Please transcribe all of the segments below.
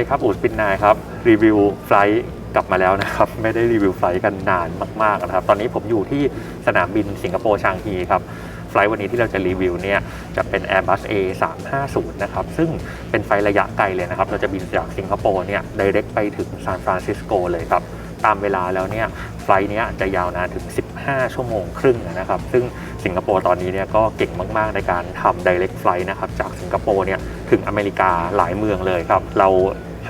ดีครับ อูดปินนายครับ รีวิวไฟลท์กลับมาแล้วนะครับ ไม่ได้รีวิวไฟลท์กันนานมากๆนะครับ ตอนนี้ผมอยู่ที่สนามบินสิงคโปร์ชางฮีครับไฟลท์วันนี้ที่เราจะรีวิวเนี่ยจะเป็น Airbus A 3 5 0 นะครับ ซึ่งเป็นไฟล์ระยะไกลเลยนะครับ เราจะบินจากสิงคโปร์เนี่ย direct ไปถึงซานฟรานซิสโกเลยครับ ตามเวลาแล้วเนี่ยไฟลท์เนี้ยจะยาวนานถึง 15 ชั่วโมงครึ่งนะครับ ซึ่งสิงคโปร์ตอนนี้เนี่ยก็เก่งมาก ๆ ในการทำ direct flight นะครับ จากสิงคโปร์เนี่ยถึงอเมริกาหลายเมืองเลยครับ เรา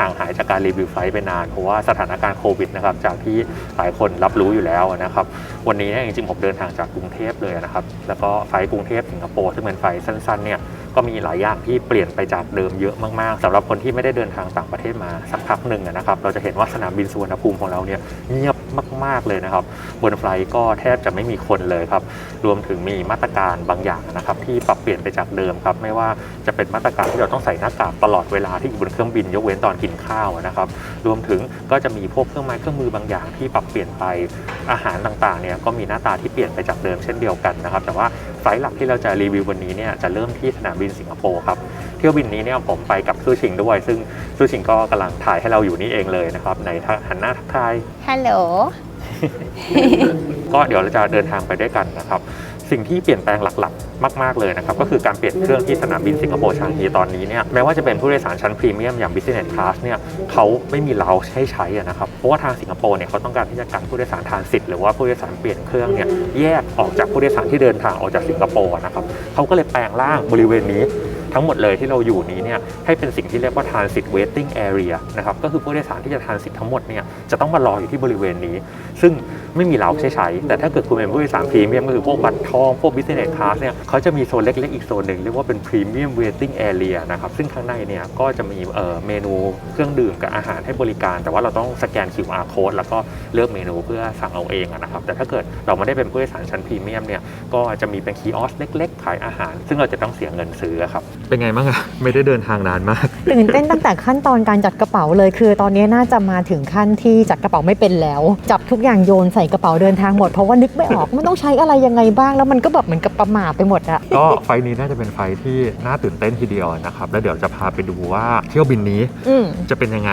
ห่างหายจากการรีวิวไฟล์ไปนาน เพราะว่าสถานการณ์โควิดนะครับจากที่หลายคนรับรู้อยู่แล้วนะครับ วันนี้เนี่ยจริงๆผมเดินทางจากกรุงเทพเลยนะครับ แล้วก็ไฟล์กรุงเทพสิงคโปร์ซึ่งเป็นไฟล์สั้นๆเนี่ยก็มีหลายอย่างที่เปลี่ยนไปจากเดิมเยอะมากๆสำหรับคนที่ไม่ได้เดินทางต่างประเทศมาสักพักหนึ่งนะครับ เราจะเห็นว่าสนามบินสุวรรณภูมิของเราเนี่ยเงียบ มาก ๆ เลยนะครับ บนไฟล์ก็แทบจะไม่มีคนเลยครับ รวมถึงมีมาตรการบางอย่างนะครับ ที่ปรับเปลี่ยนไปจากเดิมครับ ไม่ว่าจะเป็นมาตรการที่เราต้องใส่หน้ากากตลอดเวลาที่อยู่บนเครื่องบินยกเว้นตอนกินข้าวนะครับ รวมถึงก็จะมีพวกเครื่องไม้เครื่องมือบางอย่างที่ปรับเปลี่ยนไปอาหารต่างๆเนี่ยก็มีหน้าตาที่เปลี่ยนไปจากเดิมเช่นเดียวกันนะครับ แต่ว่าไฟล์หลักที่เราจะรีวิววันนี้เนี่ยจะเริ่มที่สนามบินสิงคโปร์ครับเที่ยวบินนี้เนี่ยผมไปกับซูชิงด้วย ซึ่งซูชิงก็กำลังถ่ายให้เราอยู่นี่เองเลยนะครับในหันหน้าทักทายฮัลโหล ก็เดี๋ยวเราจะเดินทางไปด้วยกันนะครับ สิ่งที่เปลี่ยนแปลงหลักๆ มาก ๆ เลยนะครับ ก็คือการเปลี่ยนเครื่องที่สนามบินสิงคโปร์ชางฮีตอนนี้เนี่ยแม้ว่าจะเป็นผู้โดยสารชั้นพรีเมียมอย่าง Business Class เนี่ยเขาไม่มีเราให้ใช้นะครับ เพราะว่าทางสิงคโปร์เนี่ยเขาต้องการที่จะกันผู้โดยสารทานสิทธิ์หรือว่าผู้โดยสารเปลี่ยนเครื่องเนี่ยแยกออกจากผู้โดยสารที่เดินทางออกจากสิงคโปร์นะครับเขาก็เลยแปลงร่างบริเวณนี้ ทั้งหมดเลยที่เราอยู่นี้เนี่ยให้เป็นสิ่งที่เรียกว่า transit waiting area นะครับก็คือผู้โดยสารที่จะทาร์สิตทั้งหมดเนี่ยจะต้องมารออยู่ที่บริเวณนี้ ซึ่งไม่มีเราใช้ใช้ แต่ถ้าเกิดคุณเป็นผู้โดยสารพรีเมียมก็คือพวกบัตรทอง พวก business class เนี่ยเขาจะมีโซนเล็กๆ อีกโซนหนึ่งเรียกว่าเป็น premium waiting area นะครับซึ่งข้างในเนี่ยก็จะมีเอ่อเมนูเครื่องดื่มกับอาหารให้บริการ แต่ว่าเราต้องสแกน QR code แล้วก็เลือกเมนูเพื่อสั่งเอาเองอะนะครับแต่ถ้าเกิดเราไม่ได้เป็นผู้โดยสารชั้นพรีเมียมเนี่ยก็จะมีเป็นคีออสเล็ก ๆ ขายอาหาร ซึ่งเราจะต้องเสียเงินซื้อครับเป็นไงบ้างอะไม่ได้เดินทางนานมากตื่นเต้นตั้งแต่ขั้นตอนการจัดกระเป๋าเลยคือ ตอนนี้น่าจะมาถึงขั้นที่จัดกระเป๋าไม่เป็นแล้ว จับทุกอย่างโยนใส่กระเป๋าเดินทางหมดเพราะว่านึกไม่ออกมันต้องใช้อะไรยังไงบ้างแล้วมันก็แบบเหมือนกับประหม่าไปหมดอะก็ไฟล์นี้น่าจะเป็นไฟล์ที่น่าตื่นเต้นทีเดียวนะครับ แล้วเดี๋ยวจะพาไปดูว่าเที่ยวบินนี้อืมจะเป็นยังไง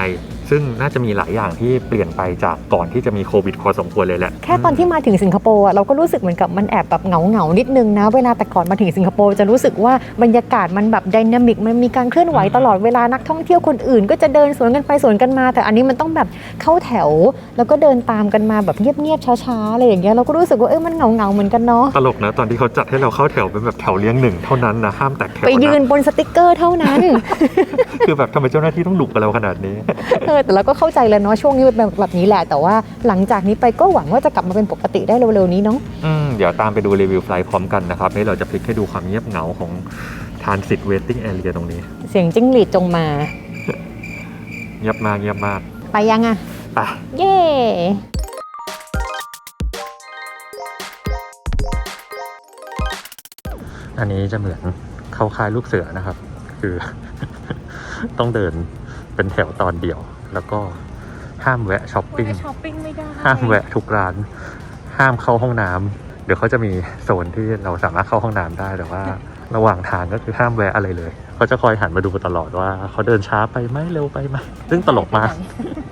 ซึ่งน่าจะมีหลายอย่างที่เปลี่ยนไปจากก่อนที่จะมีโควิดพอสมควรเลยแหละ แค่ตอนที่มาถึงสิงคโปร์อะเราก็รู้สึกเหมือนกับมันแอบแบบเหงาเหงาๆนิดนึงนะ เวลาแต่ก่อนมาถึงสิงคโปร์จะรู้สึกว่าบรรยากาศมันแบบดินามิกมันมีการเคลื่อนไหวตลอดเวลานักท่องเที่ยวคนอื่น ก็จะเดินสวนกันไปสวนกันมา แต่อันนี้มันต้องแบบเข้าแถว แล้วก็เดินตามกันมาแบบเงียบๆช้าๆอะไรอย่างเงี้ยเราก็รู้สึกว่าเอ้ยมันเหงาเหงาๆเหมือนกันเนาะตลกนะตอนที่เขาจัดให้เราเข้าแถวเป็นแบบแถวเลี้ยงหนึ่งเท่านั้นนะห้ามแตกแถวไปยืนนะบนสติกเกอร์เท่านั้น คือแบบทำไมเจ้าหน้าที่ต้องดุกับเราขนาดนี้เออแต่เราก็เข้าใจแล้วเนาะช่วงนี้เป็นแบบนี้แหละ แต่ว่าหลังจากนี้ไปก็หวังว่าจะกลับมาเป็นปกติได้เร็วๆนี้เนาะอืมเดี๋ยวตามไปดูรีวิวไฟล์พร้อมกันนะครับนี่เราจะพลิกให้ดูความเงียบเหงาของทานสิทธิ์เวทติ้งแอเรียตรงนี้ เสียงจิ้งหรีดจงมา เงียบมากเงียบมาก ไปยังอะไปเย้อันนี้จะเหมือนเข้าค่ายลูกเสือนะครับ คือ ต้องเดินเป็นแถวตอนเดียว แล้วก็ห้ามแวะช้อปปิ้งช้อปปิ้งไม่ได้ห้ามแวะทุกร้าน ห้ามเข้าห้องน้ำเดี๋ยวเขาจะมีโซนที่เราสามารถเข้าห้องน้ำได้แต่ว่า ระหว่างทางก็คือห้ามแวะอะไรเลยเขาจะคอยหันมาดูตลอดว่าเขาเดินช้าไปไหมเร็วไปไหมซึ่งตลกมาก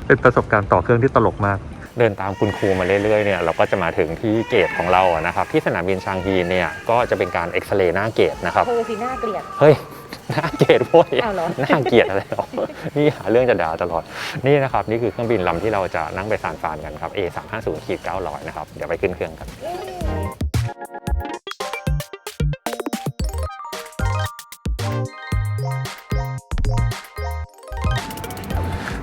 เป็นประสบการณ์ต่อเครื่องที่ตลกมาก เดินตามคุณครูมาเรื่อยๆเนี่ยเราก็จะมาถึงที่เกตของเราอะนะครับที่สนามบินชางฮีเนี่ยก็จะเป็นการเอ็กซเรย์หน้าเกตนะครับเธอสิน่าเกลียด เฮ้ยหน้าเกตโว้ยอ้าวเหรอ น่าเกลียดอะไรหรอนี่หาเรื่องจะด่าตลอด นี่นะครับนี่คือเครื่องบินลำที่เราจะนั่งไปซานฟรานกันครับ A 3 5 0ขีด900นะครับเดี๋ยวไปขึ้นเครื่องกัน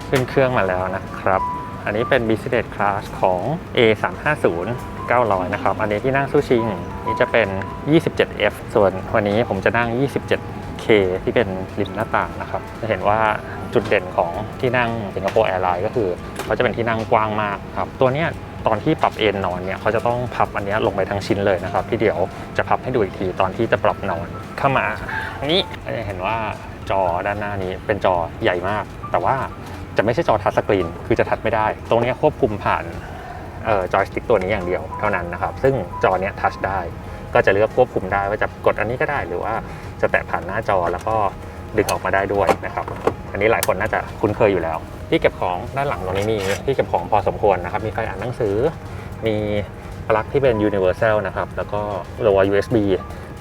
ขึ้นเครื่องมาแล้วนะครับ อันนี้เป็น Business Class ของ A 3 5 0 900 นะครับ อันนี้ที่นั่งสู้ชิง นี่จะเป็น 27F ส่วนวันนี้ผมจะนั่ง 27K ที่เป็นริมหน้าต่างนะครับ จะเห็นว่าจุดเด่นของที่นั่งสิงคโปร์แอร์ไลน์ก็คือเขาจะเป็นที่นั่งกว้างมากครับ ตัวเนี้ยตอนที่ปรับเอนนอนเนี่ยเขาจะต้องพับอันนี้ลงไปทั้งชิ้นเลยนะครับ ที่เดี๋ยวจะพับให้ดูอีกทีตอนที่จะปรับนอนเข้ามา นี่จะเห็นว่าจอด้านหน้านี้เป็นจอใหญ่มาก แต่ว่า จะไม่ใช่จอทัชสกรีน คือจะทัชไม่ได้ ตรงนี้ควบคุมผ่านออจอยสติ๊กตัวนี้อย่างเดียวเท่านั้นนะครับ ซึ่งจอเนี้ยทัชได้ ก็จะเลือกควบคุมได้ว่าจะกดอันนี้ก็ได้ หรือว่าจะแตะผ่านหน้าจอแล้วก็ดึงออกมาได้ด้วยนะครับ อันนี้หลายคนน่าจะคุ้นเคยอยู่แล้ว ที่เก็บของด้านหลังตรงนี้มีที่เก็บของพอสมควรนะครับ มีไฟอ่านหนังสือ มีปลั๊กที่เป็น universal นะครับ แล้วก็ตัว USB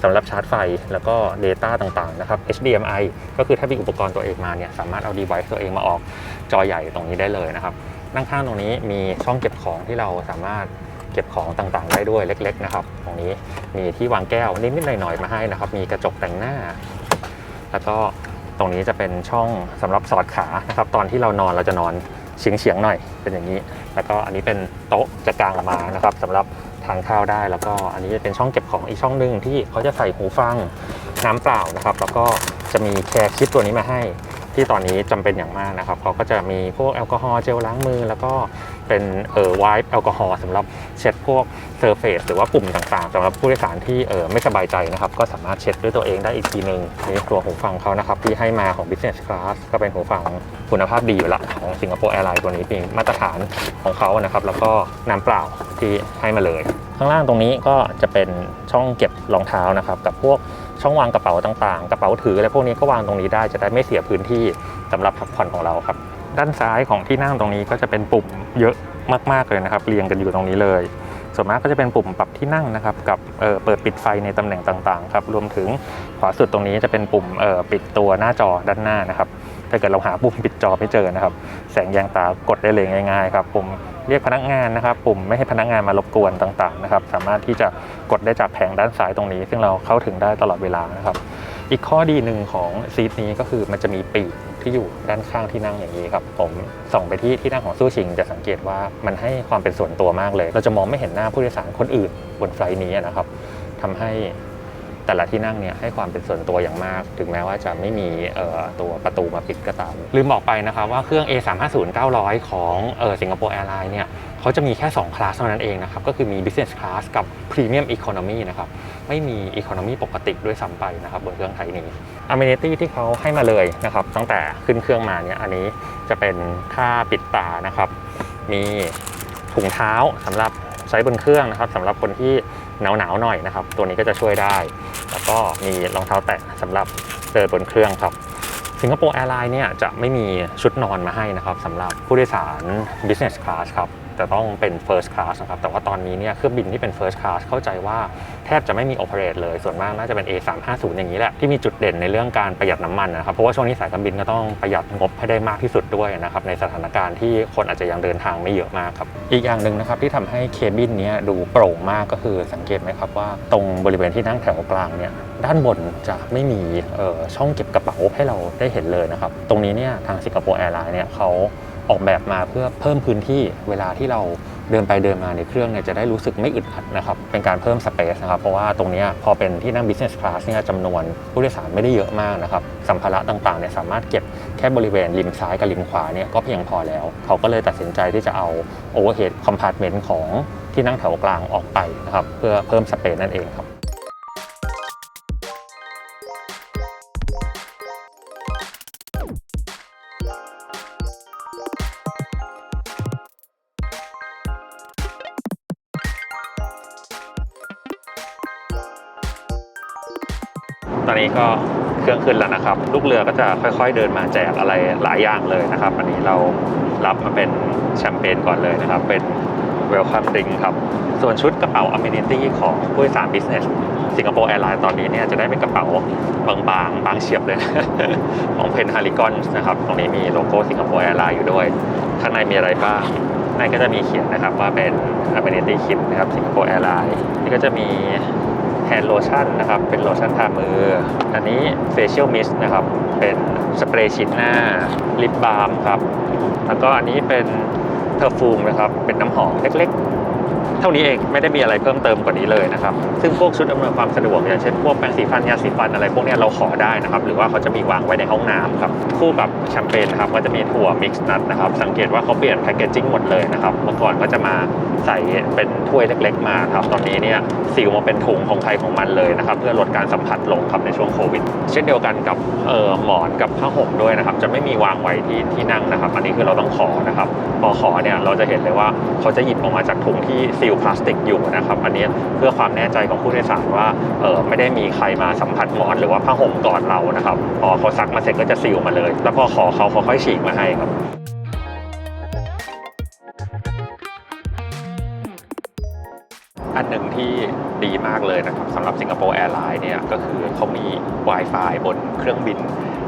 สำหรับชาร์จไฟแล้วก็ Data ต่างๆนะครับ HDMI ก็คือถ้ามีอุปกรณ์ตัวเองมาเนี่ยสามารถเอา device ตัวเองมาออกจอใหญ่ตรงนี้ได้เลยนะครับด้านข้างตรงนี้มีช่องเก็บของที่เราสามารถเก็บของต่างๆ ได้ด้วยเล็ก ๆ นะครับ ตรงนี้มีที่วางแก้วนิดๆหน่อยๆมาให้นะครับ มีกระจกแต่งหน้า แล้วก็ตรงนี้จะเป็นช่องสำหรับสอดขานะครับ ตอนที่เรานอนเราจะนอนเฉียงๆหน่อยเป็นอย่างนี้ แล้วก็อันนี้เป็นโต๊ะจะกางออกมานะครับสำหรับ ทานข้าวได้ แล้วก็อันนี้จะเป็นช่องเก็บของอีกช่องหนึ่งที่เขาจะใส่หูฟังน้ำเปล่านะครับ แล้วก็จะมีแคร์คิดตัวนี้มาให้ ที่ตอนนี้จำเป็นอย่างมากนะครับเขาก็จะมีพวกแอลกอฮอล์เจลล้างมือ แล้วก็เป็นเอ่อไวป์แอลกอฮอล์สำหรับเช็ดพวกเซอร์เฟซหรือว่าปุ่มต่างๆสำหรับผู้โดยสารที่เอ่อไม่สบายใจนะครับ ก็สามารถเช็ดด้วยตัวเองได้อีกทีหนึ่งนี่ตัวหูฟังเขานะครับ ที่ให้มาของ Business Class ก็เป็นหูฟังคุณภาพดีอยู่ละของสิงคโปร์แอร์ไลน์ตัวนี้เป็นมาตรฐานของเขานะครับแล้วก็น้ำเปล่าที่ให้มาเลย ข้างล่างตรงนี้ก็จะเป็นช่องเก็บรองเท้านะครับกับพวก ช่องวางกระเป๋าต่างๆ กระเป๋าถืออะไรพวกนี้ก็วางตรงนี้ได้จะได้ไม่เสียพื้นที่สำหรับพักผ่อนของเราครับ ด้านซ้ายของที่นั่งตรงนี้ก็จะเป็นปุ่มเยอะมากๆเลยนะครับเรียงกันอยู่ตรงนี้เลย ส่วนมากก็จะเป็นปุ่มปรับที่นั่งนะครับกับเเปิดปิดไฟในตำแหน่งต่างๆครับรวมถึงขวาสุดตรงนี้จะเป็นปุ่มปิดตัวหน้าจอด้านหน้านะครับถ้าเกิดเราหาปุ่มปิดจอไม่เจอนะครับ แสงแยงตากดได้เลยง่ายๆครับปุ่ม เรียกพนักงานนะครับ ปุ่มไม่ให้พนักงานมารบกวนต่างๆนะครับ สามารถที่จะกดได้จากแผงด้านซ้ายตรงนี้ ซึ่งเราเข้าถึงได้ตลอดเวลานะครับ อีกข้อดีหนึ่งของซีทนี้ก็คือมันจะมีปีกที่อยู่ด้านข้างที่นั่งอย่างนี้ครับผมส่องไปที่ที่นั่งของสู้ชิง จะสังเกตว่ามันให้ความเป็นส่วนตัวมากเลย เราจะมองไม่เห็นหน้าผู้โดยสารคนอื่นบนไฟล์นี้นะครับทำให้ แต่ละที่นั่งเนี่ยให้ความเป็นส่วนตัวอย่างมาก ถึงแม้ว่าจะไม่มีเอ่อตัวประตูมาปิดก็ตาม ลืมบอกไปนะครับว่าเครื่อง A350 900ของเออสิงคโปร์แอร์ไลน์เนี่ยเขาจะมีแค่ 2 คลาสเท่านั้นเองนะครับ ก็คือมี Business Class กับ Premium Economy นะครับ ไม่มี Economy ปกติด้วยซ้ำไปนะครับบนเครื่องไทยนี้ Amenity ที่เขาให้มาเลยนะครับ ตั้งแต่ขึ้นเครื่องมาเนี่ยอันนี้จะเป็นค่าปิดตานะครับ มีถุงเท้าสำหรับใช้บนเครื่องนะครับสำหรับคนที่ หนาวๆหน่อยนะครับ ตัวนี้ก็จะช่วยได้ แล้วก็มีรองเท้าแตะสำหรับเดินบนเครื่องครับสิงคโปร์แอร์ไลน์เนี่ยจะไม่มีชุดนอนมาให้นะครับสำหรับผู้โดยสาร business class ครับจะต้องเป็น first class นะครับแต่ว่าตอนนี้เนี่ยเครื่องบินที่เป็น first class เข้าใจว่า แทบจะไม่มี operate เลยส่วนมากน่าจะเป็น A350 อย่างนี้แหละที่มีจุดเด่นในเรื่องการประหยัดน้ำมันนะครับเพราะว่าช่วงนี้สายการบินก็ต้องประหยัดงบให้ได้มากที่สุดด้วยนะครับในสถานการณ์ที่คนอาจจะยังเดินทางไม่เยอะมากครับอีกอย่างหนึ่งนะครับที่ทำให้เคบินนี้ดูโปร่งมากก็คือสังเกตไหมครับว่าตรงบริเวณที่นั่งแถวกลางเนี่ยด้านบนจะไม่มีช่องเก็บกระเป๋าให้เราได้เห็นเลยนะครับตรงนี้เนี่ยทางสิงคโปร์แอร์ไลน์เนี่ยเขาออกแบบมาเพื่อเพิ่มพื้นที่เวลาที่เรา เดินไปเดินมาในเครื่องเนี่ยจะได้รู้สึกไม่อึดอัดนะครับเป็นการเพิ่มสเปซนะครับเพราะว่าตรงนี้พอเป็นที่นั่ง business class เนี่ยจำนวนผู้โดยสารไม่ได้เยอะมากนะครับสัมภาระต่างๆเนี่ยสามารถเก็บแค่บริเวณริมซ้ายกับริมขวาเนี่ยก็เพียงพอแล้ว เขาก็เลยตัดสินใจที่จะเอา overhead compartment ของที่นั่งแถวกลางออกไปนะครับเพื่อเพิ่มสเปซนั่นเองครับ นี้ก็เครื่องขึ้นแล้วนะครับ ลูกเรือก็จะค่อยๆเดินมาแจกอะไรหลายอย่างเลยนะครับ อันนี้เรารับมาเป็นแชมเปญก่อนเลยนะครับ เป็นเวลคัมดิงครับ ส่วนชุดกระเป๋าอ m ม n i t y ของผู้โดยสาร Business สิงคโปร์แอร์ไลน์ตอนนี้เนี่ยจะได้เป็นกระเป๋าบางๆ บางเฉียบเลย ของเพนฮาริกอนนะครับ ตรงนี้มีโลโก้สิงคโปร์แอร์ไลน์อยู่ด้วย ข้างในมีอะไรบ้างในก็จะมีเขียนนะครับว่าเป็น a m e n i t y Kit นะครับสิงคโปร์แอร์ไลน์นี่ก็จะมี แฮนโลชั่นนะครับ เป็นโลชั่นทามือ อันนี้เฟเชียลมิสนะครับ เป็นสเปรย์ฉีดหน้า ลิปบาล์มครับ แล้วก็อันนี้เป็นเทอร์ฟูมนะครับ เป็นน้ำหอมเล็กๆ เท่านี้เองไม่ได้มีอะไรเพิ่มเติมกว่านี้เลยนะครับซึ่งพวกชุดอำนวยความสะดวกอย่างเช่นพวกแปรงสีฟันยาสีฟันอะไรพวกนี้เราขอได้นะครับหรือว่าเขาจะมีวางไว้ในห้องน้ำครับคู่กับแชมเปญครับก็จะมีถั่วมิกซ์นัทนะครับสังเกตว่าเขาเปลี่ยนแพคเกจจิ้งหมดเลยนะครับเมื่อก่อนก็จะมาใส่เป็นถ้วยเล็ก ๆ มาครับตอนนี้เนี่ยซีลมาเป็นถุงของใครของมันเลยนะครับเพื่อลดการสัมผัสลงครับในช่วงโควิด เช่นเดียวกันกับเอ่อหมอนกับผ้าห่มด้วยนะครับจะไม่มีวางไว้ที่ที่นั่งนะครับ อันนี้คือเราต้องขอนะครับพอขอเนี่ยเราจะเห็นเลยว่าเขาจะหยิบออกมาจากถุงที่ซีลพลาสติกอยู่นะครับอันนี้เพื่อความแน่ใจของผู้โดยสารว่าเออไม่ได้มีใครมาสัมผัสหมอนหรือว่าผ้าห่มก่อนเรานะครับพอเขาซักมาเสร็จก็จะซีลมาเลย แล้วพอขอเขาเขาค่อยฉีกมาให้ครับอันหนึ่งที่ดีมากเลยนะครับสำหรับสิงคโปร์แอร์ไลน์เนี่ยก็คือเขามี Wi-Fi บนเครื่องบิน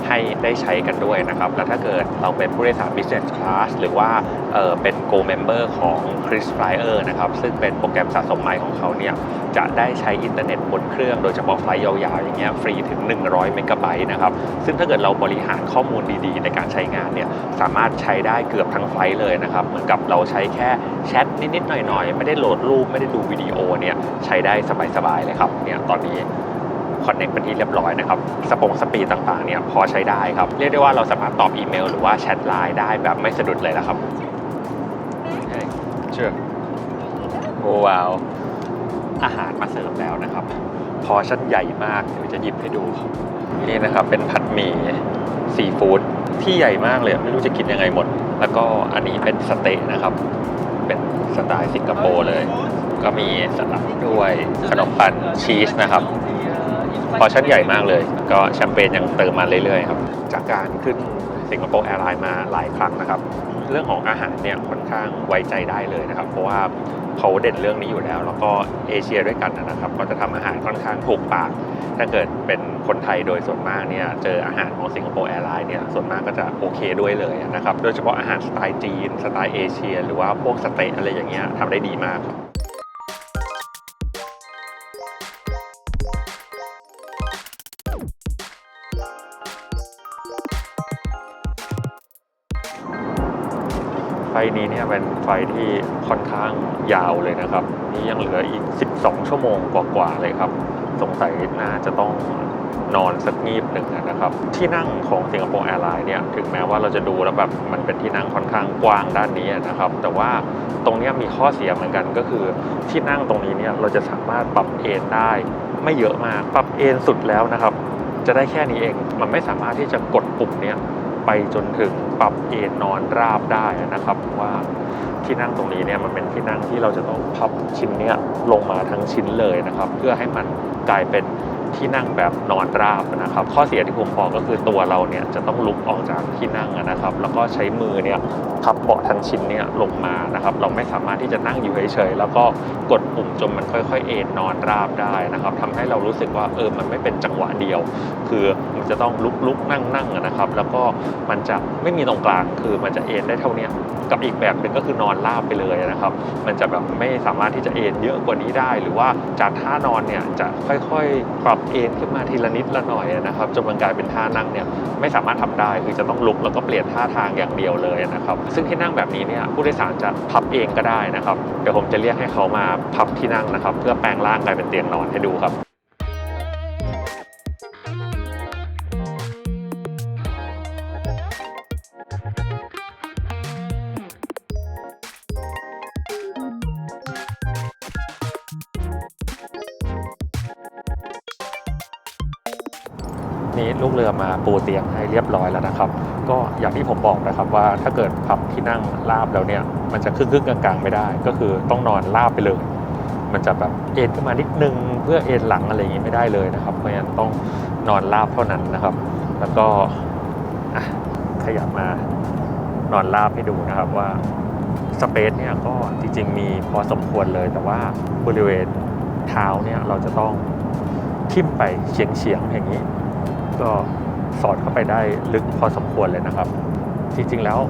ให้ได้ใช้กันด้วยนะครับ แล้วถ้าเกิดเราเป็นผู้โดยสาร Business Class หรือว่า เอ่อเป็น Go Member ของ Kris Flyer นะครับ ซึ่งเป็นโปรแกรมสะสมไมล์ของเขาเนี่ยจะได้ใช้อินเทอร์เน็ตบนเครื่องโดยเฉพาะไฟล์ยาวๆ อย่างเงี้ยฟรีถึง 100 เมกะไบต์นะครับ ซึ่งถ้าเกิดเราบริหารข้อมูลดีๆ ในการใช้งานเนี่ยสามารถใช้ได้เกือบทั้งไฟล์เลยนะครับ เหมือนกับเราใช้แค่แชทนิดๆ หน่อยๆ ไม่ได้โหลดรูป ไม่ได้ดูวิดีโอเนี่ยใช้ได้สบายๆเลยครับเนี่ยตอนนี้คอนเน็กเป็นที่เรียบร้อยนะครับ สปงสปีดต่างๆเนี่ยพอใช้ได้ครับ เรียกได้ว่าเราสามารถตอบอีเมล หรือว่าแชทไลน์ได้แบบไม่สะดุดเลยนะครับ ชื่อโอ้ว้าวอาหารมาเสิร์ฟแล้วนะครับ พอชั่นใหญ่มากเดี๋ยวจะหยิบให้ดู นี่นะครับเป็นผัดหมี่ซีฟู้ดที่ใหญ่มากเลยไม่รู้จะกินยังไงหมด แล้วก็อันนี้เป็นสเต๊ะนะครับ เป็นสไตล์สิงคโปร์เลย ก็มีสลัดด้วยขนมปังชีสนะครับ พอชั่นใหญ่มากเลย ก็แชมเปญยังเติมมาเรื่อยๆครับ จากการขึ้นสิงคโปร์แอร์ไลน์มาหลายครั้งนะครับ เรื่องของอาหารเนี่ยค่อนข้างไว้ใจได้เลยนะครับ เพราะว่าเขาเด่นเรื่องนี้อยู่แล้ว แล้วก็เอเชียด้วยกันนะครับ ก็จะทำอาหารค่อนข้างถูกปาก ถ้าเกิดเป็นคนไทยโดยส่วนมากเนี่ยเจออาหารของสิงคโปร์แอร์ไลน์เนี่ยส่วนมากก็จะโอเคด้วยเลยนะครับ โดยเฉพาะอาหารสไตล์จีน สไตล์เอเชีย หรือว่าพวกสเต๊ะอะไรอย่างเงี้ยทำได้ดีมากครับ ไฟที่ค่อนข้างยาวเลยนะครับ นี่ยังเหลืออีก 12 ชั่วโมงกว่าๆเลยครับ สงสัยน่าจะต้องนอนสักงีบหนึ่งนะครับ ที่นั่งของสิงคโปร์แอร์ไลน์เนี่ยถึงแม้ว่าเราจะดูแล้วแบบมันเป็นที่นั่งค่อนข้างกว้างด้านนี้นะครับ แต่ว่าตรงนี้มีข้อเสียเหมือนกันก็คือที่นั่งตรงนี้เนี่ยเราจะสามารถปรับเอนได้ไม่เยอะมาก ปรับเอนสุดแล้วนะครับ จะได้แค่นี้เองมันไม่สามารถที่จะกดปุ่มเนี้ย ไปจนถึงปรับเอนนอนราบได้นะครับว่าที่นั่งตรงนี้เนี่ยมันเป็นที่นั่งที่เราจะต้องพับชิ้นเนี้ยลงมาทั้งชิ้นเลยนะครับ เพื่อให้มันกลายเป็น ที่นั่งแบบนอนราบนะครับ ข้อเสียที่ผมบอกก็คือตัวเราเนี่ยจะต้องลุกออกจากที่นั่งนะครับ แล้วก็ใช้มือเนี่ยพับเบาะทั้งชิ้นเนี่ยลงมานะครับ เราไม่สามารถที่จะนั่งอยู่เฉยๆแล้วก็กดปุ่มจนมันค่อย ๆ เอนนอนราบได้นะครับทำให้เรารู้สึกว่าเออมันไม่เป็นจังหวะเดียว คือมันจะต้องลุกลุกนั่งนั่งนะครับ แล้วก็มันจะไม่มีตรงกลางคือมันจะเอนได้เท่านี้กับอีกแบบหนึ่งก็คือนอนราบไปเลยนะครับ มันจะแบบไม่สามารถที่จะเอนเยอะกว่านี้ได้ หรือว่าจากท่านอนเนี่ยจะค่อยๆปรับเอนขึ้นมาทีละนิดละหน่อยนะครับจนมันกลายเป็นท่านั่งเนี่ยไม่สามารถทำได้คือจะต้องลุกแล้วก็เปลี่ยนท่าทางอย่างเดียวเลยนะครับซึ่งที่นั่งแบบนี้เนี่ยผู้โดยสารจะพับเองก็ได้นะครับเดี๋ยวผมจะเรียกให้เขามาพับที่นั่งนะครับ เพื่อแปลงร่างกลายเป็นเตียงนอนให้ดูครับ ลูกเรือมาปูเตียงให้เรียบร้อยแล้วนะครับ ก็อย่างที่ผมบอกนะครับว่าถ้าเกิดพับที่นั่งราบแล้วเนี่ยมันจะครึ่งครึ่งกลางๆไม่ได้ ก็คือต้องนอนราบไปเลย มันจะแบบเอ็นขึ้นมานิดนึงเพื่อเอ็นหลังอะไรอย่างนี้ไม่ได้เลยนะครับเพราะฉะนั้นต้องนอนราบเท่านั้นนะครับ แล้วก็ขยับมานอนราบให้ดูนะครับว่าสเปซเนี่ยก็จริงๆมีพอสมควรเลย แต่ว่าบริเวณเท้าเนี่ยเราจะต้องทิ่มไปเฉียงๆอย่างนี้ ก็สอดเข้าไปได้ลึกพอสมควรเลยนะครับ จริงๆแล้ว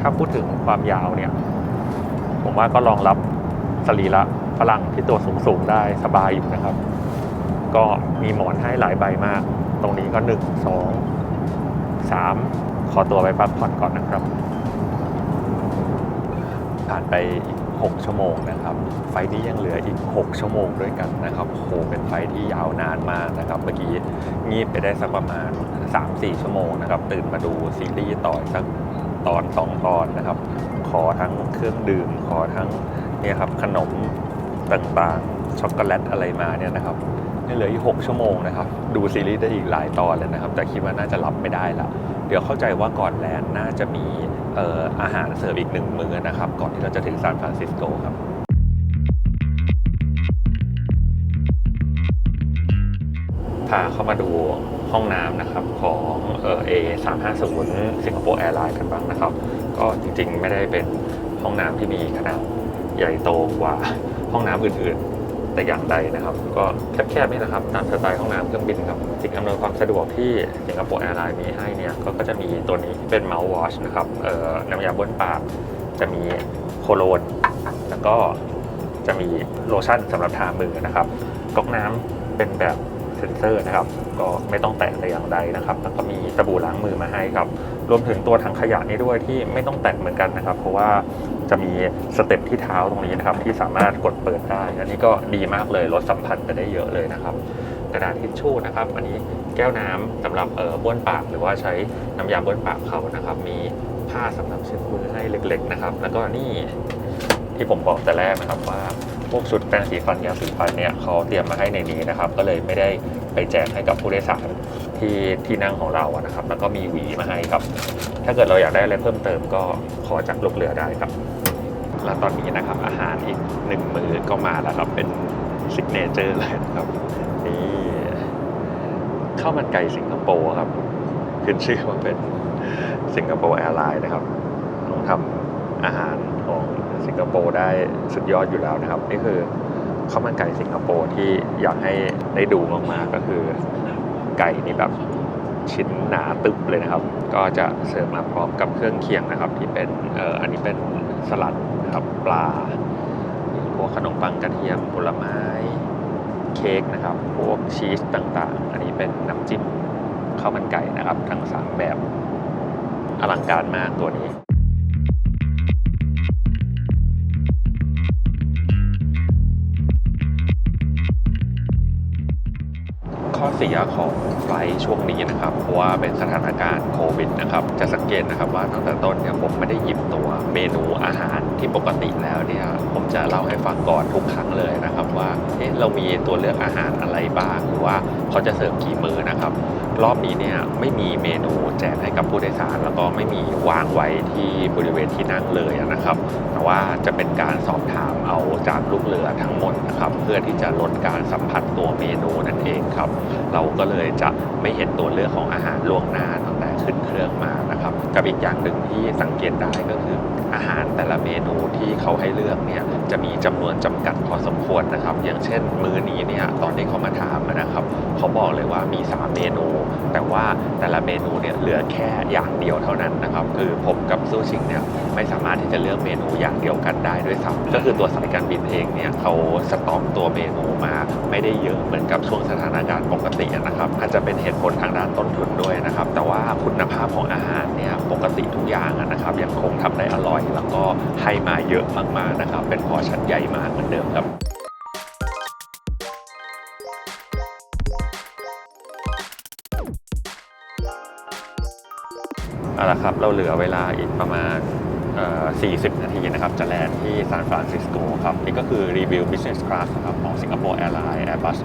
ถ้าพูดถึงความยาวเนี่ย ผมว่าก็รองรับสรีระฝรั่งที่ตัวสูงๆได้สบายอยู่นะครับ ก็มีหมอนให้หลายใบมาก ตรงนี้ก็หนึ่งสองสามขอตัวไปพักผ่อนก่อนนะครับ ผ่านไปอีก 6 ชั่วโมงนะครับ ไฟนี้ยังเหลืออีก 6 ชั่วโมงด้วยกันนะครับโหเป็นไฟที่ยาวนานมากนะครับ เมื่อกี้งีบไปได้สักประมาณ 3-4 ชั่วโมงนะครับ ตื่นมาดูซีรีส์ต่อสักตอน 2 ตอนนะครับ ขอทั้งเครื่องดื่ม ขอทั้งเนี่ยครับขนมต่างๆ ช็อกโกแลตอะไรมาเนี่ยนะครับนี่เหลืออีก 6 ชั่วโมงนะครับ ดูซีรีส์ได้อีกหลายตอนเลยนะครับ แต่คิดว่าน่าจะรับไม่ได้ละ เดี๋ยวเข้าใจว่าก่อนแลนด์น่าจะมี อาหารเสิร์ฟอีกหนึ่งมื้อนะครับ ก่อนที่เราจะถึงซานฟรานซิสโกครับพาเข้ามาดูห้องน้ำนะครับของเอสามห้าศูนย์สิงคโปร์แอร์ไลน์กันบ้างนะครับ ก็จริงๆ ไม่ได้เป็นห้องน้ำที่มีขนาดใหญ่โตกว่าห้องน้ำอื่นๆ แต่อย่างใดนะครับ ก็แคบๆนี่นะครับตามสไตล์ห้องน้ำเครื่องบินครับสิ่งอำนวยความสะดวกที่สิงคโปร์แอร์ไลน์มีให้เนี่ยก็จะมีตัวนี้เป็นเมาส์วอชนะครับเอ่อน้ำยาบ้วนปาก จะมีโคโลน แล้วก็จะมีโลชั่นสำหรับทามือนะครับก๊อกน้ำเป็นแบบเซนเซอร์นะครับก็ไม่ต้องแตะแต่อย่างใดนะครับแล้วก็มีสบู่ล้างมือมาให้ครับ รวมถึงตัวถังขยะนี้ด้วยที่ไม่ต้องแตะเหมือนกันนะครับ เพราะว่า จะมีสเต็ปที่เท้าตรงนี้นะครับที่สามารถกดเปิดได้ อันนี้ก็ดีมากเลยลดสัมผัสไปได้เยอะเลยนะครับกระดาษทิชชู่นะครับ อันนี้แก้วน้ำสำหรับเอ่อบ้วนปากหรือว่าใช้น้ำยาบ้วนปากเขานะครับ มีผ้าสำหรับเช็ดมือให้เล็ก ๆนะครับ แล้วก็นี่ที่ผมบอกแต่แรกนะครับว่าพวกชุดแปรงสีฟันยาสีฟันเนี่ยเขาเตรียมมาให้ในนี้นะครับ ก็เลยไม่ได้ไปแจกให้กับผู้โดยสาร ที่ที่นั่งของเราอะนะครับ แล้วก็มีหวีมาให้ครับ ถ้าเกิดเราอยากได้อะไรเพิ่มเติมก็ขอจากลูกเรือได้ครับ และตอนนี้นะครับอาหารอีกหนึ่งมื้อก็มาแล้วครับ เป็นซิกเนเจอร์เลยครับนี่ข้าวมันไก่สิงคโปร์ครับ ขึ้นชื่อว่าเป็นสิงคโปร์แอร์ไลน์นะครับต้องทำอาหารของสิงคโปร์ได้สุดยอดอยู่แล้วนะครับ นี่คือข้าวมันไก่สิงคโปร์ที่อยากให้ได้ดูมากๆก็คือ ไก่นี่แบบชิ้นหนาตึบเลยนะครับ ก็จะเสิร์ฟมาพร้อมกับเครื่องเคียงนะครับ ที่เป็นเอ่ออันนี้เป็นสลัดนะครับปลาพวกขนมปังกระเทียมผลไม้เค้กนะครับ พวกชีสต่างๆ อันนี้เป็นน้ำจิ้มข้าวมันไก่นะครับ ทั้งสามแบบอลังการมากตัวนี้ เสียของไฟช่วงนี้นะครับ เพราะว่าเป็นสถานการณ์โควิดนะครับ จะสังเกตนะครับว่าตั้งแต่ต้นเนี่ยผมไม่ได้หยิบตัวเมนูอาหารที่ปกติแล้วเนี่ยผมจะเล่าให้ฟังก่อนทุกครั้งเลยนะครับว่าเอ๊ะเรามีตัวเลือกอาหารอะไรบ้างหรือว่าเขาจะเสิร์ฟกี่มื้อนะครับ รอบนี้เนี่ยไม่มีเมนูแจกให้กับผู้โดยสาร แล้วก็ไม่มีวางไว้ที่บริเวณที่นั่งเลยนะครับแต่ว่าจะเป็นการสอบถามเอาจากลูกเรือทั้งหมดนะครับ เพื่อที่จะลดการสัมผัส ตัวเมนูนั่นเองครับ เราก็เลยจะไม่เห็นตัวเลือกของอาหารล่วงหน้าตั้งแต่ขึ้นเครื่องมานะครับกับอีกอย่างหนึ่งที่สังเกตได้ก็คือ อาหารแต่ละเมนูที่เขาให้เลือกเนี่ยจะมีจำนวนจำกัดพอสมควรนะครับ อย่างเช่น มื้อนี้เนี่ยตอนที่เขามาถามนะครับ เขาบอกเลยว่ามี 3 เมนู แต่ว่าแต่ละเมนูเนี่ยเหลือแค่อย่างเดียวเท่านั้นนะครับคือผมกับซูชิงเนี่ยไม่สามารถที่จะเลือกเมนูอย่างเดียวกันได้ด้วยซ้ำก็คือตัวสายการบินเองเนี่ยเขาสต็อกตัวเมนู มาไม่ได้เยอะเหมือนกับช่วงสถานการณ์ปกตินะครับ อาจจะเป็นเหตุผลทางด้านต้นทุนด้วยนะครับ แต่ว่าคุณภาพของอาหารเนี่ยปกติทุกอย่างนะครับยังคงทำได้อร่อย แล้วก็ให้มาเยอะมากๆนะครับ เป็นพอชั่นใหญ่มากเหมือนเดิมครับเอาละครับ เราเหลือเวลาอีกประมาณ 40 นาทีนะครับ จะแลนด์ที่ซานฟรานซิสโกครับ นี่ก็คือรีวิว Business Class นะครับของสิงคโปร์แอร์ไลน์ Airbus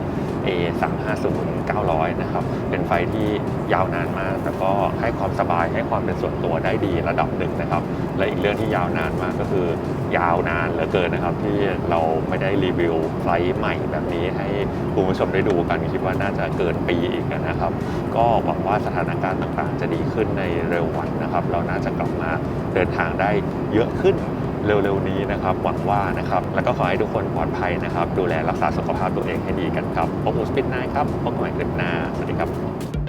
A 3 5 0 900 นะครับ เป็นไฟที่ยาวนานมาก แต่ก็ให้ความสบายให้ความเป็นส่วนตัวได้ดีระดับหนึ่งนะครับ และอีกเรื่องที่ยาวนานมากก็คือยาวนานเหลือเกินนะครับ ที่เราไม่ได้รีวิวไฟใหม่แบบนี้ให้คุณผู้ชมได้ดูกันคิดว่าน่าจะเกินปีอีกนะครับ ก็หวังว่าสถานการณ์ต่างๆ จะดีขึ้นในเร็ววันนะครับ เราน่าจะกลับมาเดินทางได้เยอะขึ้น เร็วๆนี้นะครับหวังว่านะครับแล้วก็ขอให้ทุกคนปลอดภัยนะครับ ดูแลรักษาสุขภาพตัวเองให้ดีกันครับผมหมูสปินนายครับพบกันใหม่คลิปหน้าสวัสดีครับ